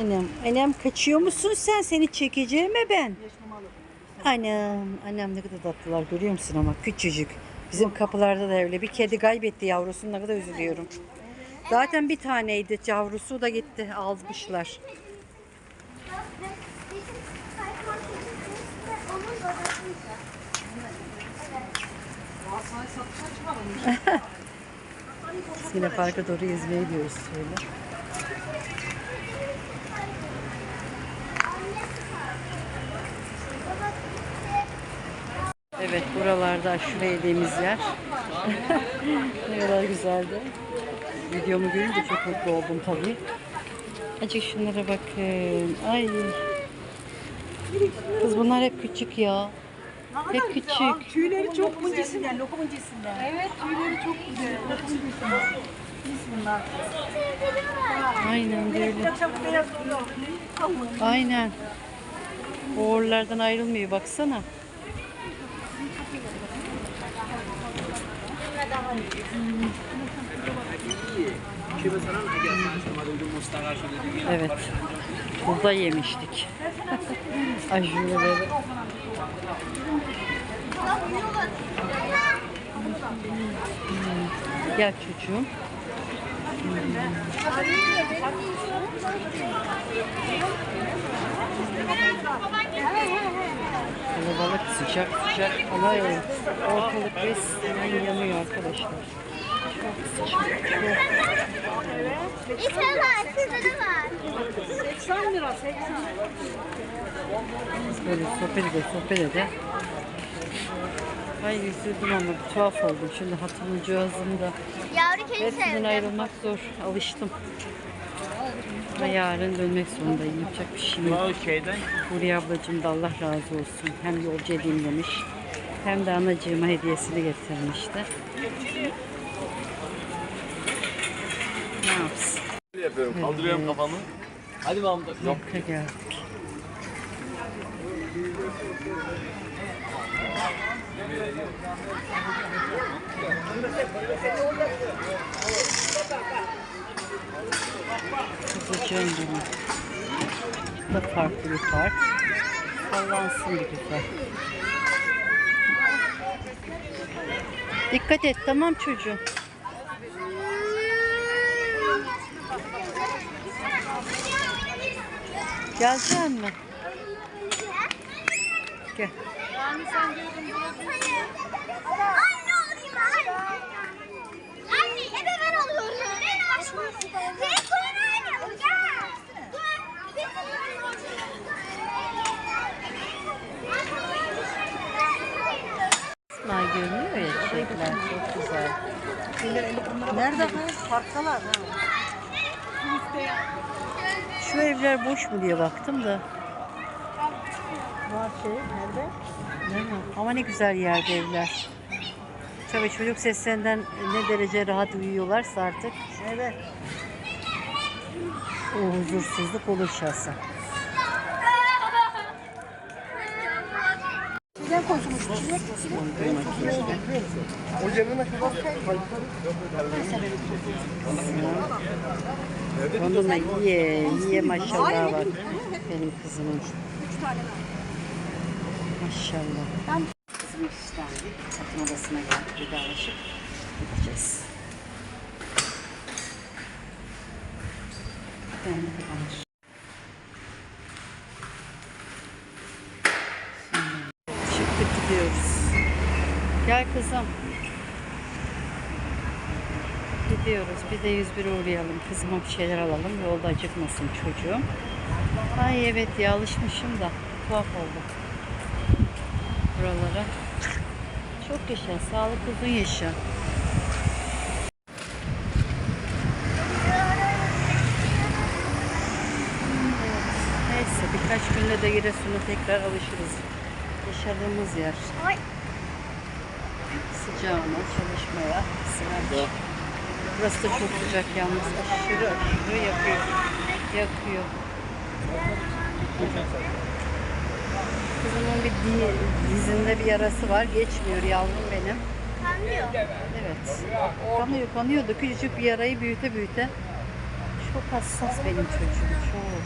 Annem, annem kaçıyor musun sen? Seni çekeceğim mi ben? Annem, annem ne kadar tatlılar görüyor musun ama küçücük. Bizim kapılarda da öyle bir kedi kaybetti yavrusunu ne kadar üzülüyorum. Zaten bir taneydi yavrusu da gitti almışlar. Yine parka doğru gezmeye gidiyoruz şöyle. Evet buralarda aşure yediğimiz yer. ne kadar güzeldi. Videomu görünce çok mutlu oldum tabii. Acık şunlara bakın. Ay. Kız bunlar hep küçük ya. Hep küçük. Tüyleri çok incisinden, lokum incisinden. Evet, tüyleri çok güzel. Lokum. Biz bunlar. Aynen böyle. Çok beyaz oluyor. Aynen. Oğullardan ayrılmıyor baksana. Evet. Burada yemiştik. Ajureleri. Gel çocuğum. Kalabalık sıcak sıcak ama ortalık resmen yanıyor arkadaşlar. İşte var, da var. 80 lira, 80. böyle sohbet ede sohbet ede. Ay üzüldüm ama tuhaf oldum. Şimdi hatırlı cihazımda. Yavru kedi Hepsinden ayrılmak zor. Alıştım. Ama yarın dönmek zorundayım. Yapacak bir şey yok. Şeyden Huriye ablacığım da Allah razı olsun. Hem yolcu edeyim demiş. Hem de anacığıma hediyesini getirmişti. Ne yapsın? yapıyorum. Kaldırıyorum kafamı. Hadi Mahmut. Yok. Geldik. Kızılcığım benim. Bu da farklı bir park. Sallansın bir güzel. Dikkat et tamam çocuğum. Gelecek mi? Gel. Anne olayım anne. Anne, ebe ben alıyorum. Ben açmam. Sen sonra anne. Gel. İsmail görünüyor ya çiçekler çok güzel. Nerede kız? Parktalar. Ha. Şu evler boş mu diye baktım da. Var şey, nerede? Değil mi? Ama ne güzel yerde evler. Tabii çocuk seslerinden ne derece rahat uyuyorlarsa artık Evet. o huzursuzluk olur şahsen. Sizden konuşmuş. Çilek, çilek. Onunla yiye, yiye maşallah var. Benim kızımın. Maşallah. Kızım işlendi. Satın odasına geldik. Vedalaşıp gideceğiz. Ben de kapanır. Çıktık gidiyoruz. Gel kızım. Gidiyoruz. Bir de 101 uğrayalım. Kızıma bir şeyler alalım. Yolda acıkmasın çocuğum. Ay evet ya alışmışım da. Tuhaf oldu. Buralara. Çok yaşa. Sağlık uzun yaşa. Neyse birkaç günde de Giresun'a tekrar alışırız. Yaşadığımız yer. Sıcağına, çalışmaya, sıcak. Burası da çok sıcak yalnız. Aşırı aşırı yakıyor. Yakıyor. Kızımın bir di- dizinde bir yarası var. Geçmiyor yavrum benim. Kanlıyor. Evet. Kanıyor kanıyor da küçücük bir yarayı büyüte büyüte Çok hassas benim çocuğum. Çok.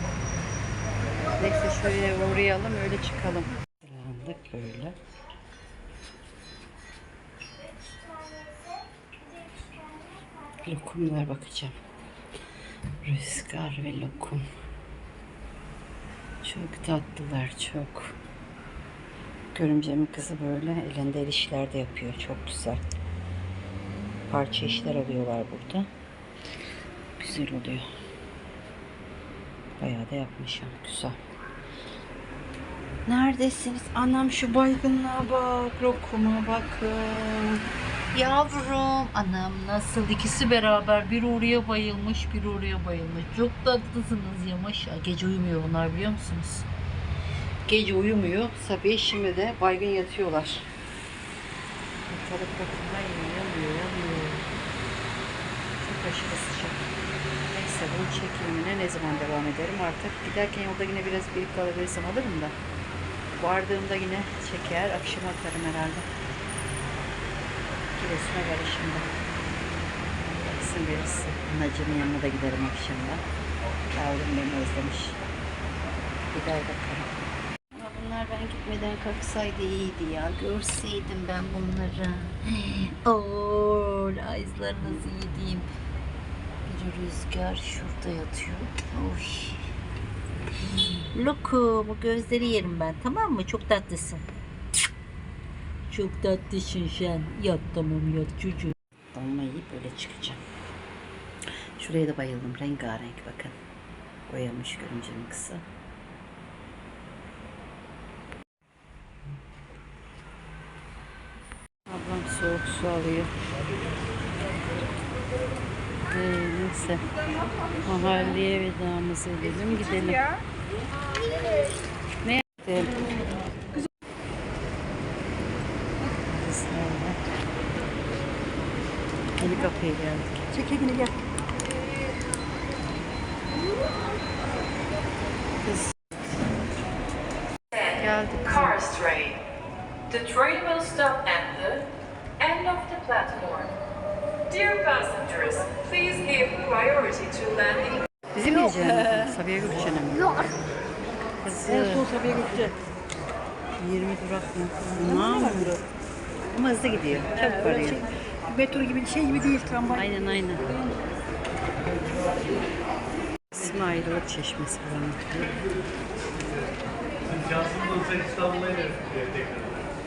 Neyse şöyle uğrayalım öyle çıkalım. Sırandık böyle. Lokumlar bakacağım. Rüzgar ve lokum. Çok tatlılar çok. Görümcemin kızı böyle elinde el işler de yapıyor. Çok güzel. Parça işler alıyorlar burada. Güzel oluyor. Bayağı da yapmışım. Güzel. Neredesiniz? Anam şu baygınlığa bak. Lokuma bakın. Yavrum. Anam nasıl? İkisi beraber. Bir oraya bayılmış, bir oraya bayılmış. Çok tatlısınız ya maşallah. Gece uyumuyor bunlar biliyor musunuz? Gece uyumuyor. Sabiha şimdi de baygın yatıyorlar. Ortalık bakın. Hayır yanmıyor, yanmıyor. Çok aşırı sıcak. Neyse bunun çekimine ne zaman devam ederim artık. Giderken yolda yine biraz bir kalabilirsem alırım da. Vardığımda yine çeker. Akşam atarım herhalde. Giresun'a varışımda. İsim verirse. Anacığımın yanına da giderim akşamda. Yavrum beni özlemiş. Gider bakalım. Ama bunlar ben gitmeden kalksaydı iyiydi ya. Görseydim ben bunları. Oo, ayızlarınızı yediğim. Bir rüzgar şurada yatıyor. Oy. Lokum, bu gözleri yerim ben tamam mı? Çok tatlısın. Çok tatlısın sen. Yat tamam yat çocuğum. Dolma yiyip böyle çıkacağım. Şuraya da bayıldım. Rengarenk bakın. Boyamış görümcemin kısa. Ablam soğuk su alıyor. Ee, neyse. Mahalleye vedamızı edelim gidelim. Ne gidelim? Kızlarla. Yeni kapıya geldik. Çekegini gel. Kız. Geldik. Cars train. The train will stop at the end of the platform. Dear passengers, please give priority to landing. Bizi mi yiyeceksin? Sabiha Gökçen'e mi? Yok. Kızı. En son Sabiha Gökçe. 20 durak mı? Tamam. Ama hızlı gidiyor. Çabuk varıyor. Şey, metro gibi şey gibi değil tramvay. Aynen aynen. İsmi ayrılık çeşmesi buranın.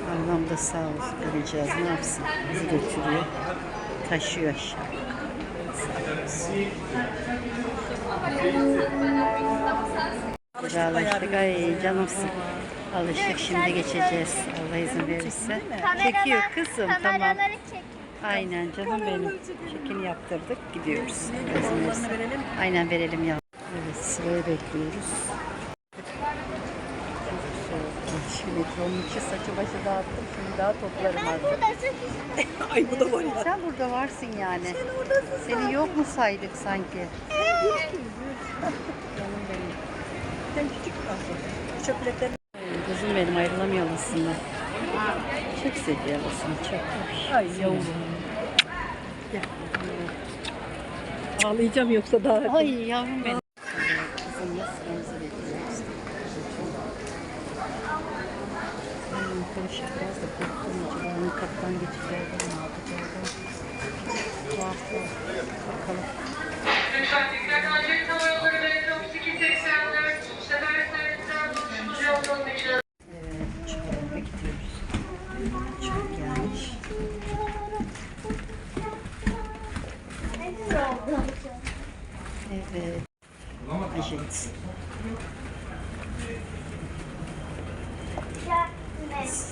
Allah'ım da sağ olsun. Göreceğiz. Ne yapsın? Bizi götürüyor. Taşıyor aşağı. Alıştık. Ay canımsın. Alıştık. Şimdi geçeceğiz. Allah izin verirse. Çekiyor kızım. Tamam. Kameraları çek. Aynen canım benim. Çekini yaptırdık. Gidiyoruz. Verelim. Aynen verelim ya. Evet sıraya bekliyoruz. Şimdi onun için saçı başı dağıttım. Şimdi daha toplarım Ben artık. Ay bu da var ya. Sen burada varsın yani. Seni yok mu saydık sanki? Canım benim. Sen küçük kalsın. Çöp biletlerini. Kızım benim ayrılamıyor aslında. Çok seviyor aslında çok. Ay yavrum. Gel. Ağlayacağım yoksa daha. Ay yavrum benim. Kızım nasıl sıramızı bekliyoruz. Karışık biraz da korktum acaba onun kaptan geçeceğiz ne yapacağız? Tuhaf tuhaf. Bakalım.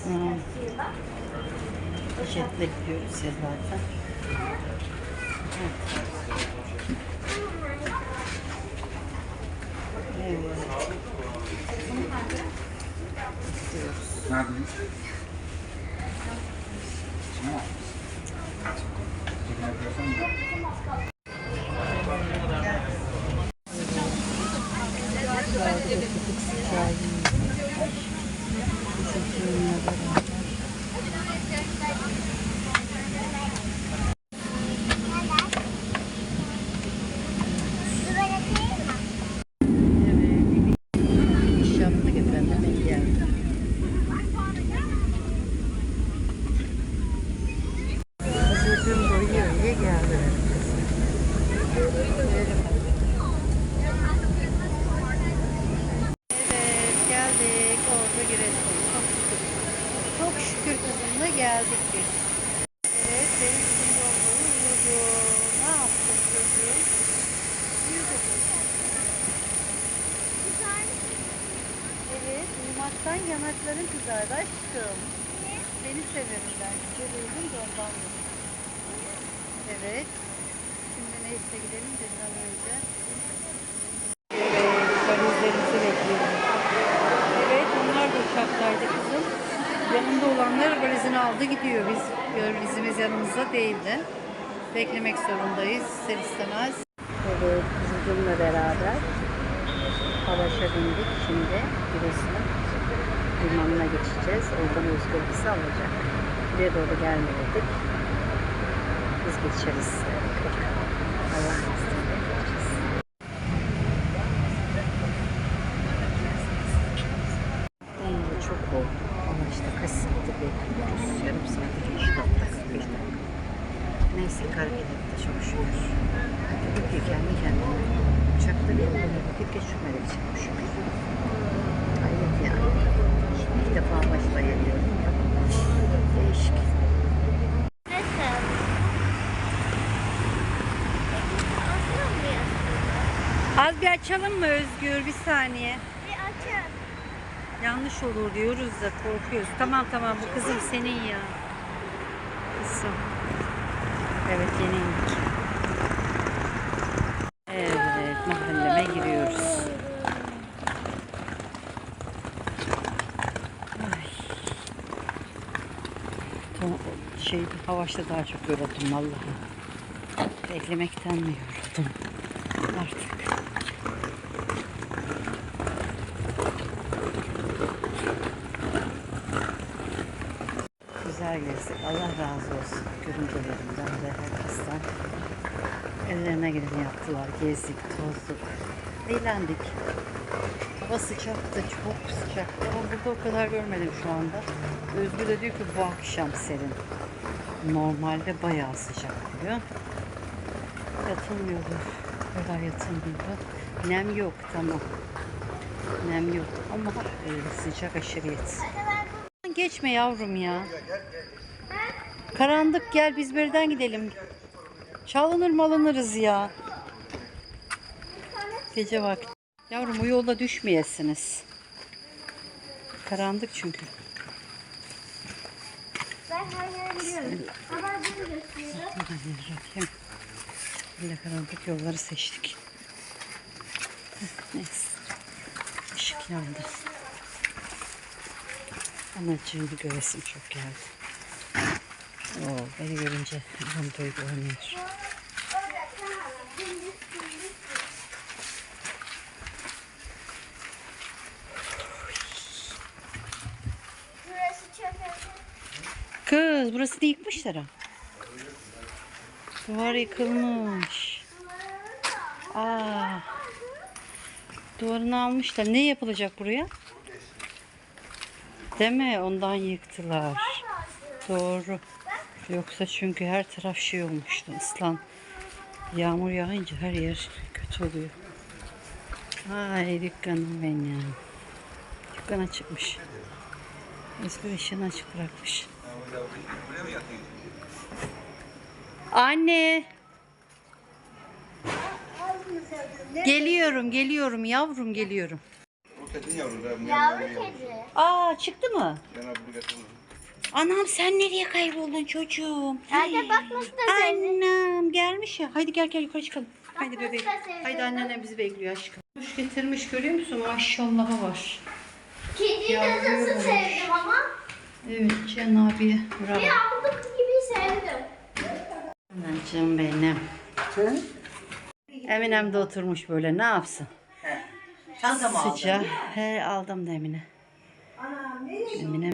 Hmm. Ajetle gidiyoruz zaten. Evet. Gidiyoruz. Şuraya Thank you. geldik biz. Evet deniz kumyonluğu uyudu. Ne yaptık çocuğum? Uyudu. Evet uyumaktan yanakların kızardı aşkım. Seni severim ben. Güzel uyudum da ondan? Evet. Şimdi neyse gidelim de bir önce. Evet, denizlerimizi bekliyorum. Evet, bunlar da uçaklarda kızım. Yanında olanlar valizini aldı gidiyor. Biz valizimiz yanımızda değildi. Beklemek zorundayız ister istemez. Evet, kızımla beraber Halaşa bindik. Şimdi Giresun'un limanına geçeceğiz. Oradan Özgür bizi alacak. Buraya doğru gelmedik. Biz geçeriz. Allah'ın Az bir açalım mı Özgür? Bir saniye. Bir açın. Yanlış olur diyoruz da korkuyoruz. Tamam tamam bu kızım senin ya. Kızım. Evet yeni indik. Evet mahalleme giriyoruz. Ay. Şey havaşta daha çok yoruldum vallahi. Beklemekten mi yoruldum artık. Gezdik. Allah razı olsun. Görüncelerimden ve herkesten. Ellerine geleni yaptılar. Gezdik, tozduk. Eğlendik. Hava sıcaktı, çok sıcaktı. Ama burada o kadar görmedim şu anda. Özgür de diyor ki bu akşam serin. Normalde bayağı sıcak diyor. Yatılmıyordu. Kadar yatılmıyordu. Nem yok, tamam. Nem yok ama e, sıcak aşırıyet. Geçme yavrum ya. Karanlık gel biz birden gidelim. Çalınır malınırız ya. Gece vakti. Yavrum o yolda düşmeyesiniz. Karanlık çünkü. Ben her biliyorum. Ama bunu gösteriyor. Hadi bakayım. Böyle karanlık yolları seçtik. Neyse. Işık yandı. Anacığımı göresim çok geldi. Oo, beni görünce. Burası çok önemli. Kız burası da yıkmışlar ha. Duvar yıkılmış. Aa. Duvarını almışlar. Ne yapılacak buraya? Mi? Ondan yıktılar. Doğru. Yoksa çünkü her taraf şey olmuştu. ıslan. Yağmur yağınca her yer kötü oluyor. Ay dükkanım benim. Dükkana çıkmış. Özgür ışığını açık bırakmış. Anne. Geliyorum, geliyorum yavrum geliyorum. Bu. Yavru kedi. Aa çıktı mı? Ben bunu getirdim. Anam sen nereye kayboldun çocuğum? Anne bak nasıl da sevdi. Annem gelmiş ya. Haydi gel gel yukarı çıkalım. Haydi bebeğim. Haydi anneannem bizi bekliyor aşkım. Kuş getirmiş görüyor musun? Maşallahı var. Kediyi de nasıl olmuş. sevdim ama. Evet Cihan abiye bravo. Bir aldık gibi sevdim. Anacığım benim. Eminem de oturmuş böyle ne yapsın? Çanta mı aldın? Sıcağı. He aldım da Emine. Emine